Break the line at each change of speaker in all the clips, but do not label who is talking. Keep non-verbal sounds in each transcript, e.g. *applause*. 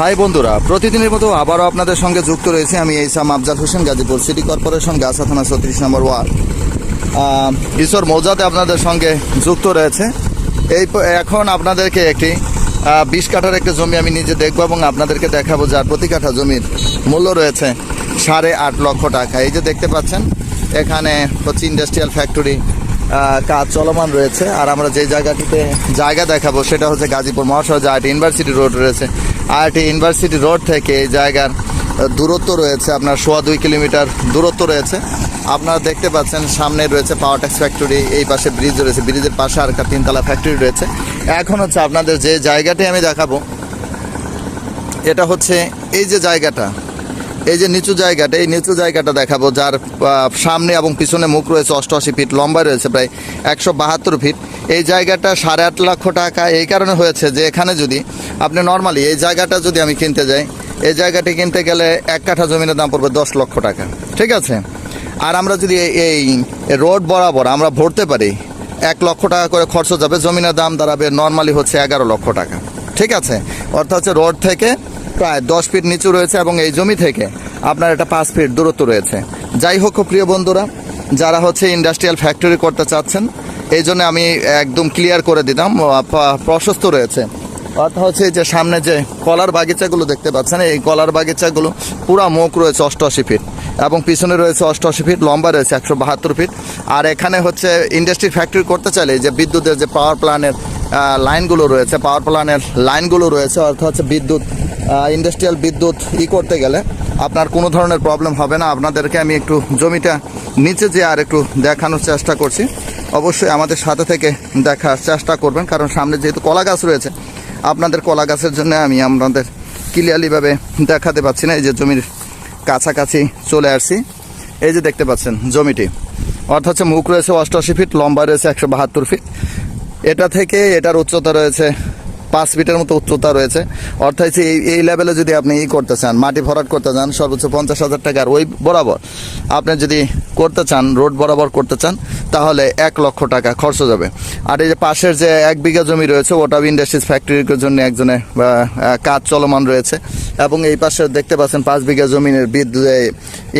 High বন্ধুরা, প্রতিদিনের মতো আবারও আপনাদের সঙ্গে যুক্ত রয়েছে আমি এইসাম আফজাল হোসেন, গাজীপুর সিটি কর্পোরেশন, গাছা থানা ছত্রিশ নম্বর ওয়ার্ড। ঈশ্বর মৌজাতে আপনাদের সঙ্গে যুক্ত রয়েছে। এই এখন আপনাদেরকে একটি বিশ কাঠার একটা জমি আমি নিজে দেখব এবং আপনাদেরকে দেখাবো যার প্রতি কাঠা জমির মূল্য রয়েছে সাড়ে আট লক্ষ টাকা। এই যে দেখতে পাচ্ছেন, এখানে হচ্ছে ইন্ডাস্ট্রিয়াল ফ্যাক্টরি কাজ চলমান রয়েছে। আর আমরা যে জায়গাটিতে জায়গা দেখাবো সেটা হচ্ছে গাজীপুর মহাসড়ক আইটি ইউনিভার্সিটি রোড রয়েছে। আইটি ইউনিভার্সিটি রোড থেকে এই জায়গার দূরত্ব রয়েছে, আপনার সোয়া দুই কিলোমিটার দূরত্ব রয়েছে। আপনারা দেখতে পাচ্ছেন, সামনে রয়েছে পাওয়ার ট্যাক্স ফ্যাক্টরি, এই পাশে ব্রিজ রয়েছে, ব্রিজের পাশে আর একটা তিনতলা ফ্যাক্টরি রয়েছে। এখন হচ্ছে আপনাদের যে জায়গাটি আমি দেখাবো, এটা হচ্ছে এই যে জায়গাটা এই যে নিচু জায়গাটা, এই নিচু জায়গাটা দেখাবো, যার সামনে এবং পিছনে মুখ রয়েছে অষ্টআশি ফিট লম্বা রয়েছে প্রায় একশো বাহাত্তর ফিট। এই জায়গাটা সাড়ে আট লক্ষ টাকা, এই কারণে হয়েছে যে এখানে যদি আপনি নর্মালি এই জায়গাটা যদি আমি কিনতে যাই, এই জায়গাটি কিনতে গেলে এক কাঠা জমিনের দাম পড়বে দশ লক্ষ টাকা, ঠিক আছে? আর আমরা যদি এই- এই রোড বরাবর আমরা ভরতে পারি, এক লক্ষ টাকা করে খরচ যাবে জমিনের দাম দাঁড়াবে নর্মালি হচ্ছে এগারো লক্ষ টাকা। ঠিক আছে। অর্থাৎ হচ্ছে রোড থেকে প্রায় দশ ফিট নিচু রয়েছে এবং এই জমি থেকে আপনার এটা পাঁচ ফিট দূরত্ব রয়েছে। যাই হোক, প্রিয় বন্ধুরা, যারা হচ্ছে ইন্ডাস্ট্রিয়াল ফ্যাক্টরি করতে চাচ্ছেন, এই জন্য আমি একদম ক্লিয়ার করে দিতাম প্রশস্ত রয়েছে। অর্থাৎ হচ্ছে যে সামনে যে কলার বাগিচাগুলো দেখতে পাচ্ছেন, এই কলার বাগিচাগুলো পুরা মুখ রয়েছে অষ্টআশি ফিট এবং পিছনে রয়েছে অষ্টআশি ফিট, লম্বা রয়েছে একশো বাহাত্তর ফিট। আর এখানে হচ্ছে ইন্ডাস্ট্রি ফ্যাক্টরি করতে চাইলে যে বিদ্যুতের যে পাওয়ার প্ল্যানের লাইনগুলো রয়েছে পাওয়ার প্ল্যানের লাইনগুলো রয়েছে, অর্থাৎ হচ্ছে বিদ্যুৎ ইন্ডাস্ট্রিয়াল বিদ্যুৎ ই করতে গেলে আপনার কোনো ধরনের প্রবলেম হবে না। আপনাদেরকে আমি একটু জমিটা নিচে যে আর একটু দেখানোর চেষ্টা করছি। অবশ্যই আমাদের সাথে থেকে দেখার চেষ্টা করবেন, কারণ সামনে যেহেতু কলা গাছ রয়েছে, আপনাদের কলা গাছের জন্য আমি আপনাদের ক্লিয়ারলিভাবে দেখাতে পাচ্ছি না। এই যে জমির কাছাকাছি চলে আসছি। এই যে দেখতে পাচ্ছেন জমিটি, অর্থাৎ হচ্ছে মুখ রয়েছে অষ্টআশি ফিট লম্বা রয়েছে একশো বাহাত্তর ফিট এটা থেকে এটার উচ্চতা রয়েছে পাঁচ ফিটের মতো উচ্চতা রয়েছে। অর্থাৎ এই এই লেভেলে যদি আপনি ই করতে চান, মাটি ভরাট করতে চান, সর্বোচ্চ পঞ্চাশ হাজার টাকার ওই বরাবর। আপনি যদি করতে চান, রোড বরাবর করতে চান, তাহলে এক লক্ষ টাকা খরচ যাবে আর এই যে পাশের যে এক বিঘা জমি রয়েছে, ওটা ইন্ডাস্ট্রিজ ফ্যাক্টরির জন্য একজনে কাজ চলমান রয়েছে। এবং এই পাশে দেখতে পাচ্ছেন পাঁচ বিঘা জমিনের বিদ্যুৎ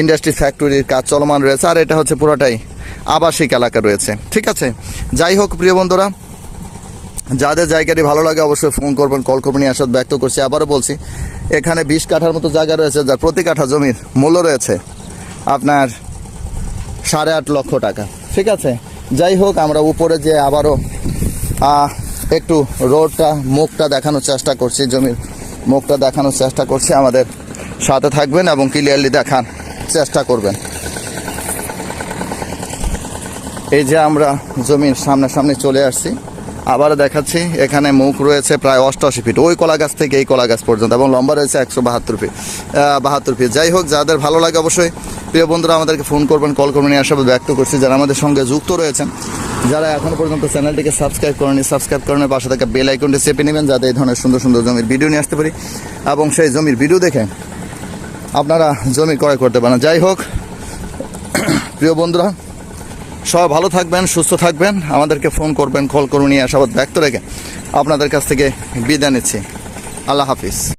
ইন্ডাস্ট্রি ফ্যাক্টরির কাজ চলমান রয়েছে। আর এটা হচ্ছে পুরোটাই আবাসিক এলাকা রয়েছে। ঠিক আছে? যাই হোক, প্রিয় বন্ধুরা যাদের জায়গাটি ভালো লাগে অবশ্যই ফোন করবেন, কল করবেন আসাদ ব্যক্ত করছি। আবারও বলছি, এখানে বিশ কাঠার মতো জায়গা রয়েছে, যার প্রতি কাঠা জমির মূল্য রয়েছে আপনার সাড়ে আট লক্ষ টাকা। ঠিক আছে? যাই হোক, আমরা উপরে যে আবারও একটু রোডটা, মুখটা দেখানোর চেষ্টা করছি, জমির মুখটা দেখানোর চেষ্টা করছি। আমাদের সাথে থাকবেন এবং ক্লিয়ারলি দেখার চেষ্টা করবেন। এই যে আমরা জমির সামনাসামনি চলে আসছি। আবার দেখাচ্ছি, এখানে মুখ রয়েছে প্রায় অষ্টআশি ফিট। ওই কলা গাছ থেকে এই কলা গাছ পর্যন্ত এবং লম্বা রয়েছে একশো বাহাত্তর ফিট বাহাত্তর ফিট। যাই হোক, যাদের ভালো লাগে অবশ্যই, প্রিয় বন্ধুরা, আমাদেরকে ফোন করবেন, কল করবেন, এই আশাবাদ ব্যক্ত করছি। যারা আমাদের সঙ্গে যুক্ত রয়েছেন, যারা এখনও পর্যন্ত চ্যানেলটিকে সাবস্ক্রাইব করেনি সাবস্ক্রাইব করেন পাশে থাকা বেল আইকনটি চেপে নেবেন, যাতে এই ধরনের সুন্দর সুন্দর জমির ভিডিও নিয়ে আসতে পারি এবং সেই জমির ভিডিও দেখে আপনারা জমি ক্রয় করতে পারেন। যাই হোক, *clears throat* প্রিয় বন্ধুরা সবাই ভালো থাকবেন, সুস্থ থাকবেন। আমাদেরকে ফোন করবেন, কল করুন নিয়ে আশাবাদ ব্যক্ত রেখে আপনাদের কাছ থেকে বিদায় নিচ্ছি। আল্লাহ হাফিজ।